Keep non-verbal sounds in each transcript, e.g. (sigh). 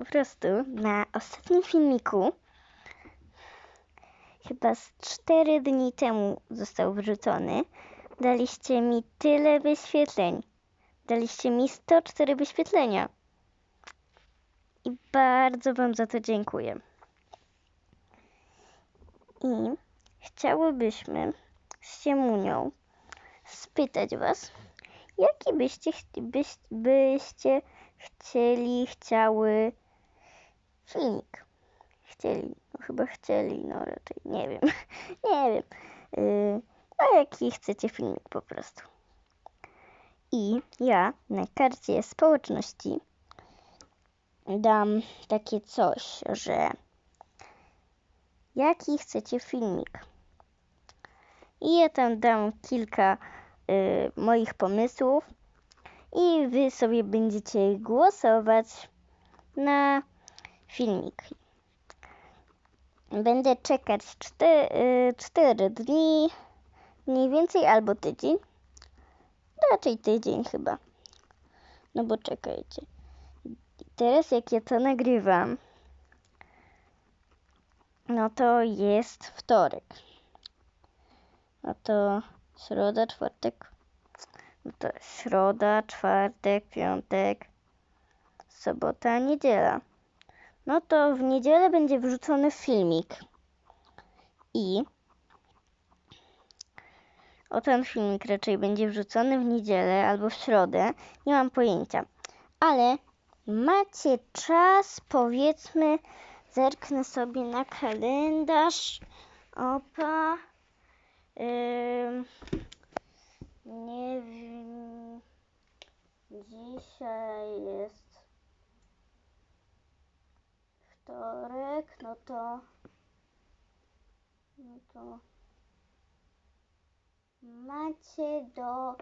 po prostu na ostatnim filmiku, chyba z 4 dni temu został wrzucony, daliście mi tyle wyświetleń. Daliście mi 104 wyświetlenia. I bardzo Wam za to dziękuję. I chciałybyśmy z Siemunią spytać Was, jaki byście, chci- byś, byście chcieli, chciały filmik? Chcieli, no chyba chcieli, no raczej, nie wiem, (laughs) nie wiem. Yy, no jaki chcecie filmik po prostu. I ja na karcie społeczności dam takie coś, że jaki chcecie filmik. I ja tam dam kilka y, moich pomysłów i wy sobie będziecie głosować na filmiki. Będę czekać 4 dni, mniej więcej albo tydzień. Raczej tydzień chyba. No bo czekajcie. Teraz jak ja to nagrywam, no to jest wtorek. No to środa, czwartek. No to środa, czwartek, piątek, sobota, niedziela. No to w niedzielę będzie wrzucony filmik. I o ten filmik raczej będzie wrzucony w niedzielę albo w środę. Nie mam pojęcia. Ale macie czas, powiedzmy, zerknę sobie na kalendarz. Opa. Ym, nie wiem. Dzisiaj jest wtorek, no to. No to. Macie do.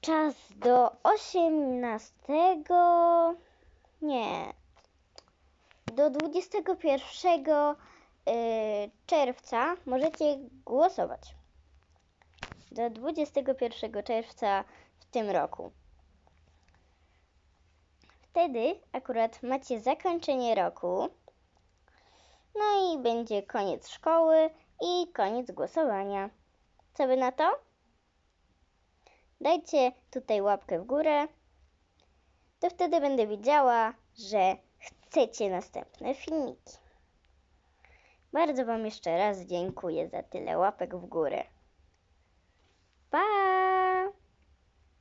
Czas do 18. Nie. Do 21 y, czerwca możecie głosować. Do 21 czerwca w tym roku. Wtedy akurat macie zakończenie roku. No i będzie koniec szkoły i koniec głosowania. Co wy na to? Dajcie tutaj łapkę w górę. To wtedy będę wiedziała, że chcecie następne filmiki. Bardzo Wam jeszcze raz dziękuję za tyle łapek w górę.